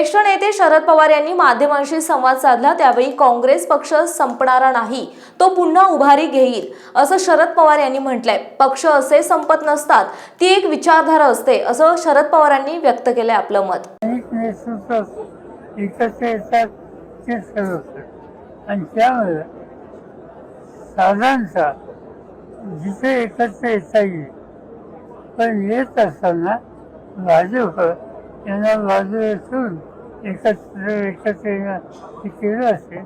ज्येष्ठ नेते शरद पवार यांनी माध्यमांशी संवाद साधला त्यावेळी काँग्रेस पक्ष संपणारा नाही तो पुन्हा उभारी घेईल असं शरद पवार यांनी म्हटलंय. पक्ष असे संपत नसतात ती एक विचारधारा असते असं शरद पवारांनी व्यक्त केलंय आपलं मत. अनेक आणि त्यामुळे साधारणतः जिथे एकत्र येता येईल पण येत असताना भाजप यांना बाजूला ठेवून एकत्र एकत्र येणं केलं असेल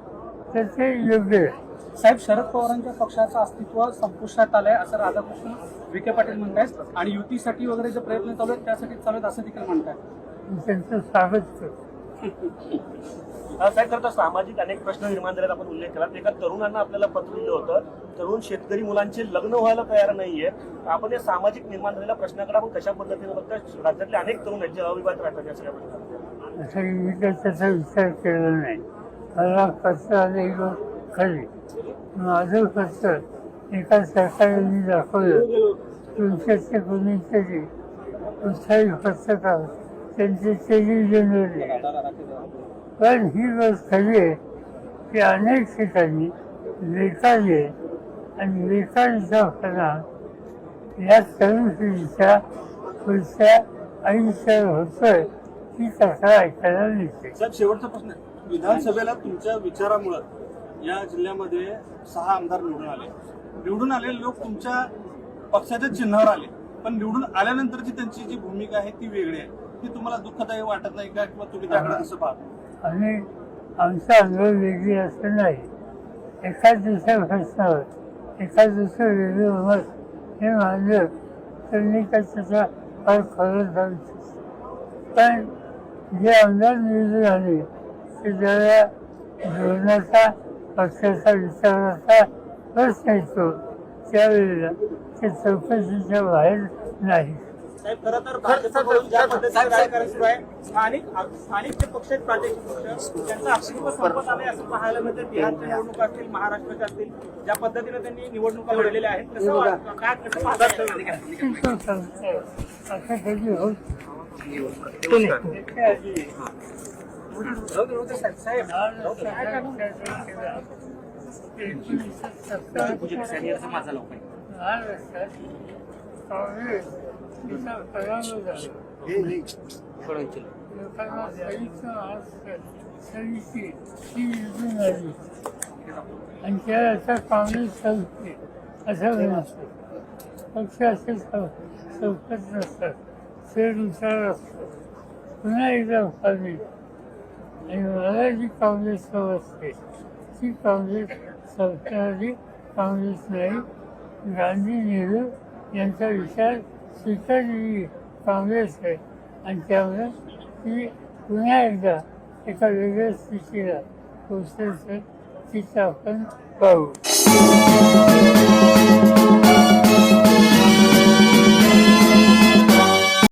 तर ते योग्य आहे. साहेब शरद पवारांच्या पक्षाचं अस्तित्व संपुष्टात आलंय असं राधाकृष्ण विखे पाटील म्हणतायत आणि युतीसाठी वगैरे जे प्रयत्न चालू आहेत त्यासाठी चालू आहेत असं देखील म्हणतायत? मी त्यांचं स्वागत करतो. साहेब खरं तर सामाजिक अनेक प्रश्न निर्माण झाल्यात आपण उल्लेख केला. एका तरुणांना आपल्याला पत्र लिहिलं होतं तरुण शेतकरी मुलांचे लग्न व्हायला तयार नाहीये. आपण या सामाजिक निर्माण झालेल्या प्रश्नाकडे आपण कशा पद्धतीने बघता राज्यातले अनेक तरुण आहेत जे अविवाहित राहतात या सगळ्या असं मी काही त्याचा विचार केला नाही. मला पत्र आले ही खरी. माझं खर्च एका सरकारने दाखवलं. तुमच्याचे कोणीतरी उत्साही पत्रकार त्यांचे टेलिव्हिजनवर पण ही गोष्ट खरी आहे की अनेक ठिकाणी बेकारी आहे आणि बेकारचा परिणाम या तरुण पिढीच्या पुढच्या आयुष्यावर होतोय. ही तक्रार ऐकायला मिळते साहेब शेवटचा प्रश्न आहे. विधानसभेला तुमच्या विचारामुळं या जिल्ह्यामध्ये सहा आमदार निवडून आले. निवडून आलेले लोक तुमच्या पक्षाच्या चिन्हावर आले. पण निवडून आल्यानंतरची त्यांची जी भूमिका आहे ती वेगळी आहे. ती तुम्हाला दुःखदायी वाटत नाही का? किंवा तुम्ही त्याकडे कसं पाहता? आणि आमचा अनुभव वेगळी असं नाही. एका दुसऱ्या प्रश्नावर एका दुसरं वेगळं मत हे मानलं तर मी काय त्याचा फार खरं जाऊ शकतो. पण जे आमदार निवडून आले ते ज्याला धोरणाचा पक्षाचा विचाराचा प्रश्न येतो त्यावेळेला ते चौकशीच्या बाहेर नाही स्थानिक स्थानिक जे पक्ष आहेत प्रादेशिक पक्ष त्यांचं अस्तित्व संपत आलंय असं पाहायला मिळतं. बिहारच्या निवडणुका असतील महाराष्ट्राच्या असतील ज्या पद्धतीने त्यांनी निवडणुका लढलेल्या आहेत वाटतं? काय कसं असं कधी होत माझा लोक काँग्रेस लोकांना ही निवडून आली आणि त्या आता काँग्रेस संपते असं पक्ष असेल चौकत नसतात फेरनुसार असतो पुन्हा एकदा फारली आणि मला जी काँग्रेस असते ती काँग्रेस सरकारची काँग्रेस नाही गांधी नेहरू यांचा विचार स्वीकारलेली काँग्रेस आहे आणि त्यामुळे ती पुन्हा एकदा एका वेगळ्या स्थितीला पोचण्याचं तिचं आपण पाहू